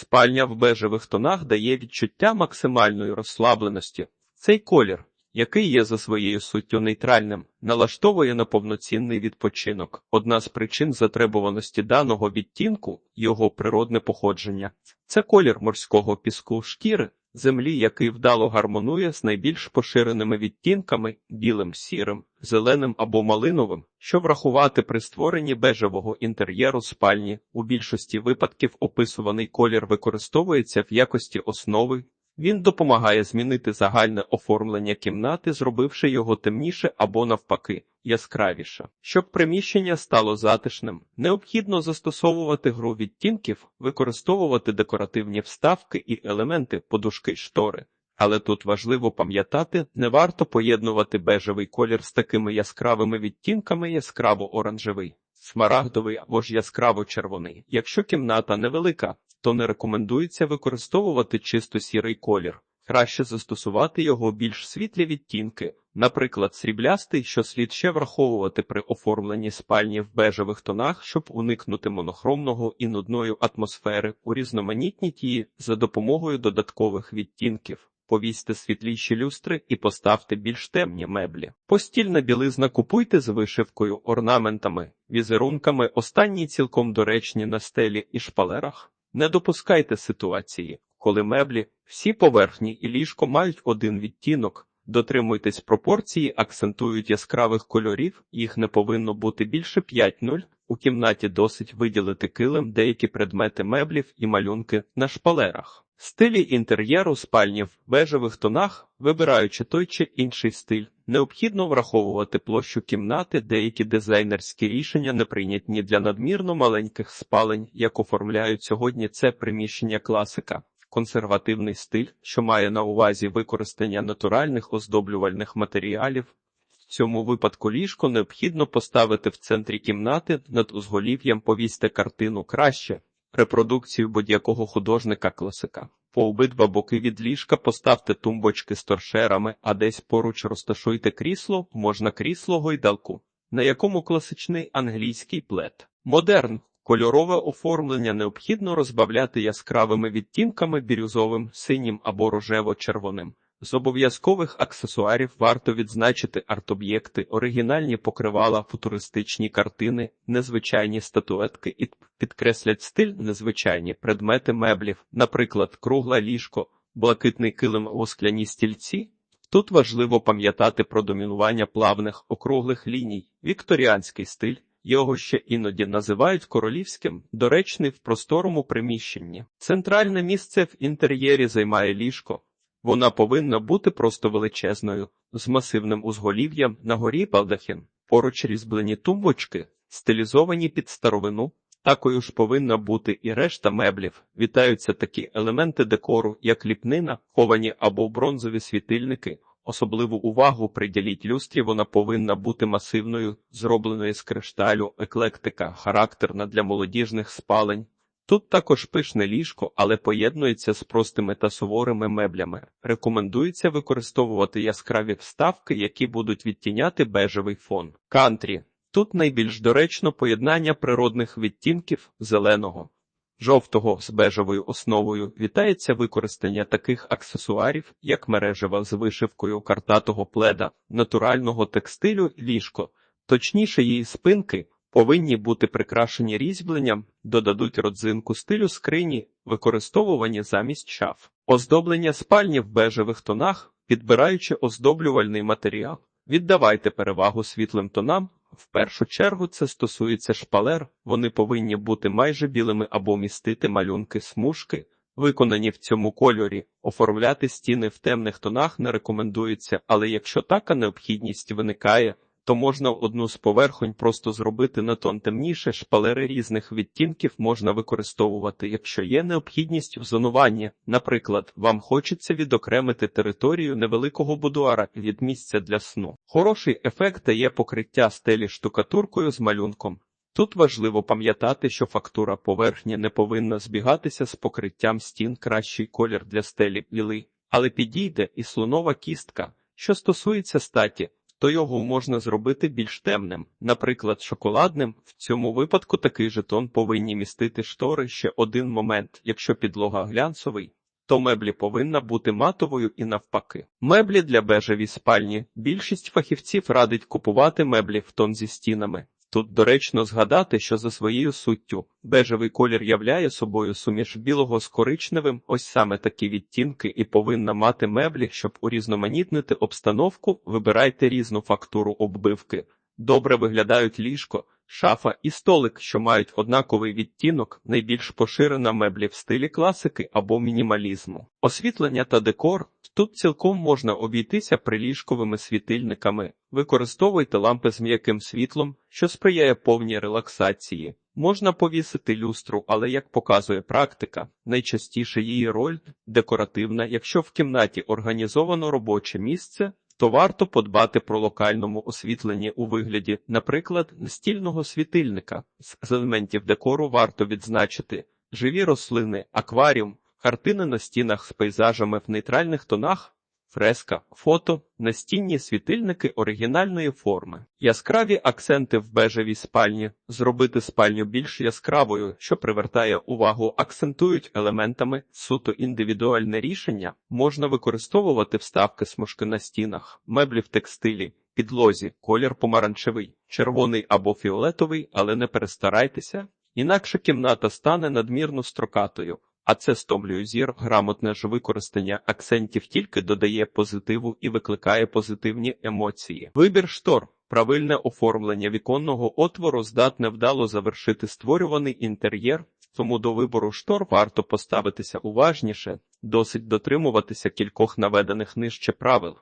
Спальня в бежевих тонах дає відчуття максимальної розслабленості. Цей колір, який є за своєю суттю нейтральним, налаштовує на повноцінний відпочинок. Одна з причин затребуваності даного відтінку його природне походження. Це колір морського піску шкіри, землі, який вдало гармонує з найбільш поширеними відтінками білим, сірим, зеленим або малиновим, що врахувати при створенні бежевого інтер'єру спальні. У більшості випадків описуваний колір використовується в якості основи. Він допомагає змінити загальне оформлення кімнати, зробивши його темніше або навпаки яскравіше. Щоб приміщення стало затишним, необхідно застосовувати гру відтінків, використовувати декоративні вставки і елементи подушки штори. Але тут важливо пам'ятати, не варто поєднувати бежевий колір з такими яскравими відтінками яскраво-оранжевий, смарагдовий або ж яскраво-червоний. Якщо кімната невелика, то не рекомендується використовувати чисто сірий колір. Краще застосувати його більш світлі відтінки, наприклад, сріблястий, що слід ще враховувати при оформленні спальні в бежевих тонах, щоб уникнути монохромного і нудної атмосфери, урізноманітніть її за допомогою додаткових відтінків. Повісьте світліші люстри і поставте більш темні меблі. Постільна білизна купуйте з вишивкою, орнаментами, візерунками, останні цілком доречні на стелі і шпалерах. Не допускайте ситуації, коли меблі, всі поверхні і ліжко мають один відтінок. Дотримуйтесь пропорції, акцентують яскравих кольорів, їх не повинно бути більше 5-0. У кімнаті досить виділити килим, деякі предмети меблів і малюнки на шпалерах. Стилі інтер'єру спальні в бежевих тонах, вибираючи той чи інший стиль, необхідно враховувати площу кімнати, деякі дизайнерські рішення не прийнятні для надмірно маленьких спалень, як оформляють сьогодні це приміщення класика. Консервативний стиль, що має на увазі використання натуральних оздоблювальних матеріалів. В цьому випадку ліжко необхідно поставити в центрі кімнати над узголів'ям повісьте картину краще, репродукцію будь-якого художника класика. По обидва боки від ліжка поставте тумбочки з торшерами, а десь поруч розташуйте крісло, можна крісло гойдалку, на якому класичний англійський плед. Модерн. Кольорове оформлення необхідно розбавляти яскравими відтінками бірюзовим, синім або рожево-червоним. З обов'язкових аксесуарів варто відзначити арт-об'єкти, оригінальні покривала, футуристичні картини, незвичайні статуетки і підкреслять стиль незвичайні предмети меблів, наприклад, кругле ліжко, блакитний килим у скляні стільці. Тут важливо пам'ятати про домінування плавних округлих ліній, вікторіанський стиль. Його ще іноді називають королівським, доречний в просторому приміщенні. Центральне місце в інтер'єрі займає ліжко. Вона повинна бути просто величезною, з масивним узголів'ям на горі балдахін. Поруч різьблені тумбочки, стилізовані під старовину. Такою ж повинна бути і решта меблів. Вітаються такі елементи декору, як ліпнина, ховані або бронзові світильники. Особливу увагу приділіть люстрі, вона повинна бути масивною, зробленою з кришталю, еклектика, характерна для молодіжних спалень. Тут також пишне ліжко, але поєднується з простими та суворими меблями. Рекомендується використовувати яскраві вставки, які будуть відтіняти бежевий фон. Кантрі. Тут найбільш доречно поєднання природних відтінків зеленого, жовтого з бежевою основою вітається використання таких аксесуарів, як мережева з вишивкою картатого пледа, натурального текстилю ліжко, точніше її спинки. Повинні бути прикрашені різьбленням, додадуть родзинку стилю скрині, використовувані замість шаф. Оздоблення спальні в бежевих тонах, підбираючи оздоблювальний матеріал. Віддавайте перевагу світлим тонам. В першу чергу це стосується шпалер, вони повинні бути майже білими або містити малюнки смужки, виконані в цьому кольорі. Оформляти стіни в темних тонах не рекомендується, але якщо така необхідність виникає, то можна одну з поверхонь просто зробити на тон темніше, шпалери різних відтінків можна використовувати, якщо є необхідність в зонуванні. Наприклад, вам хочеться відокремити територію невеликого будуара від місця для сну. Хороший ефект дає покриття стелі штукатуркою з малюнком. Тут важливо пам'ятати, що фактура поверхні не повинна збігатися з покриттям стін кращий колір для стелі білий, але підійде і слонова кістка, що стосується статі то його можна зробити більш темним, наприклад, шоколадним. В цьому випадку такий жетон повинні містити штори ще один момент. Якщо підлога глянцевий, то меблі повинна бути матовою і навпаки. Меблі для бежевій спальні. Більшість фахівців радить купувати меблі в тон зі стінами. Тут доречно згадати, що за своєю суттю бежевий колір являє собою суміш білого з коричневим, ось саме такі відтінки і повинна мати меблі, щоб урізноманітнити обстановку, вибирайте різну фактуру оббивки. Добре виглядають ліжко, шафа і столик, що мають однаковий відтінок, найбільш поширена меблі в стилі класики або мінімалізму. Освітлення та декор тут цілком можна обійтися приліжковими світильниками. Використовуйте лампи з м'яким світлом, що сприяє повній релаксації. Можна повісити люстру, але як показує практика, найчастіше її роль декоративна. Якщо в кімнаті організовано робоче місце, то варто подбати про локальному освітленні у вигляді, наприклад, настільного світильника. З елементів декору варто відзначити живі рослини, акваріум, картини на стінах з пейзажами в нейтральних тонах. Фреска, фото, настінні світильники оригінальної форми, яскраві акценти в бежевій спальні, зробити спальню більш яскравою, що привертає увагу, акцентують елементами суто індивідуальне рішення, можна використовувати вставки смужки на стінах, меблі в текстилі, підлозі, колір помаранчевий, червоний або фіолетовий, але не перестарайтеся, інакше кімната стане надмірно строкатою. А це стомлює зір, грамотне ж використання акцентів тільки додає позитиву і викликає позитивні емоції. Вибір штор, правильне оформлення віконного отвору здатне вдало завершити створюваний інтер'єр, тому до вибору штор варто поставитися уважніше, досить дотримуватися кількох наведених нижче правил.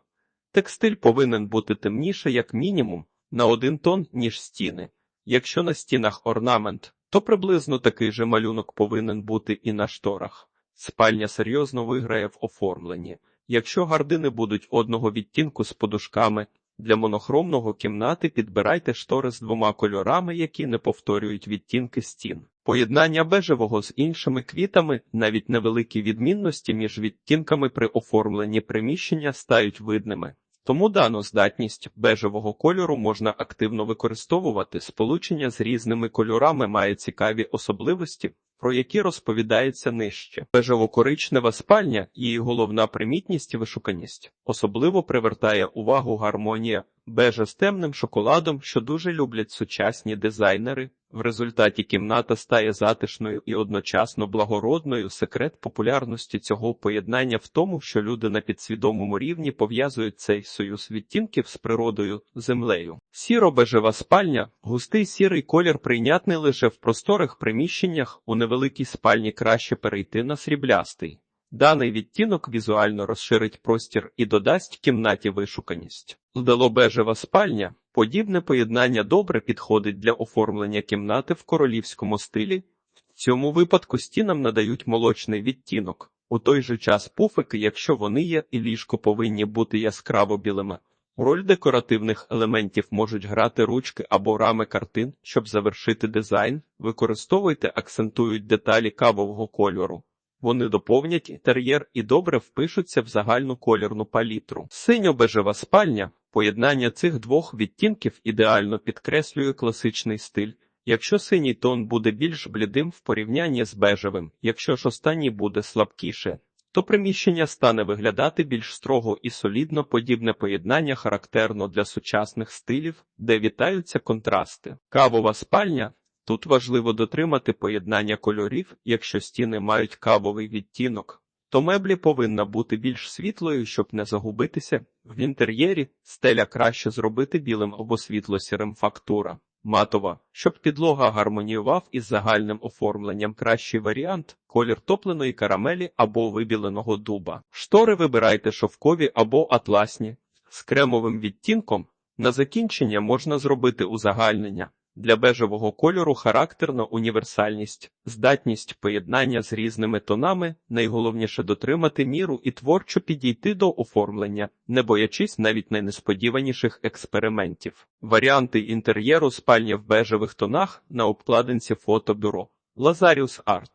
Текстиль повинен бути темніше, як мінімум, на один тон, ніж стіни. Якщо на стінах орнамент, то приблизно такий же малюнок повинен бути і на шторах. Спальня серйозно виграє в оформленні. Якщо гардини будуть одного відтінку з подушками, для монохромного кімнати підбирайте штори з двома кольорами, які не повторюють відтінки стін. Поєднання бежевого з іншими квітами, навіть невеликі відмінності між відтінками при оформленні приміщення стають видними. Тому дану здатність бежевого кольору можна активно використовувати. Сполучення з різними кольорами має цікаві особливості, про які розповідається нижче. Бежево-коричнева спальня, її головна примітність і вишуканість. Особливо привертає увагу гармонія бежа з темним шоколадом, що дуже люблять сучасні дизайнери. В результаті кімната стає затишною і одночасно благородною. Секрет популярності цього поєднання в тому, що люди на підсвідомому рівні пов'язують цей союз відтінків з природою, землею. Сіро-бежева спальня, густий сірий колір прийнятний лише в просторих приміщеннях, у невеликій спальні краще перейти на сріблястий. Даний відтінок візуально розширить простір і додасть кімнаті вишуканість. Лдело-бежева спальня подібне поєднання добре підходить для оформлення кімнати в королівському стилі. В цьому випадку стінам надають молочний відтінок. У той же час пуфики, якщо вони є, і ліжко повинні бути яскраво білими. Роль декоративних елементів можуть грати ручки або рами картин, щоб завершити дизайн. Використовуйте, акцентують деталі кавового кольору. Вони доповнять інтер'єр і добре впишуться в загальну колірну палітру. Синьо-бежева спальня, поєднання цих двох відтінків ідеально підкреслює класичний стиль. Якщо синій тон буде більш блідим в порівнянні з бежевим, якщо ж останній буде слабкіше, то приміщення стане виглядати більш строго і солідно подібне поєднання характерно для сучасних стилів, де вітаються контрасти. Кавова спальня Тут важливо дотримати поєднання кольорів, якщо стіни мають кавовий відтінок, то меблі повинна бути більш світлою, щоб не загубитися. В інтер'єрі стеля краще зробити білим або світло-сірим фактура. Матова, щоб підлога гармоніював із загальним оформленням кращий варіант, колір топленої карамелі або вибіленого дуба. Штори вибирайте шовкові або атласні, з кремовим відтінком. На закінчення можна зробити узагальнення. Для бежевого кольору характерна універсальність, здатність поєднання з різними тонами, найголовніше дотримати міру і творчо підійти до оформлення, не боячись навіть найнесподіваніших експериментів. Варіанти інтер'єру спальні в бежевих тонах на обкладинці фотобюро Лазаріус Арт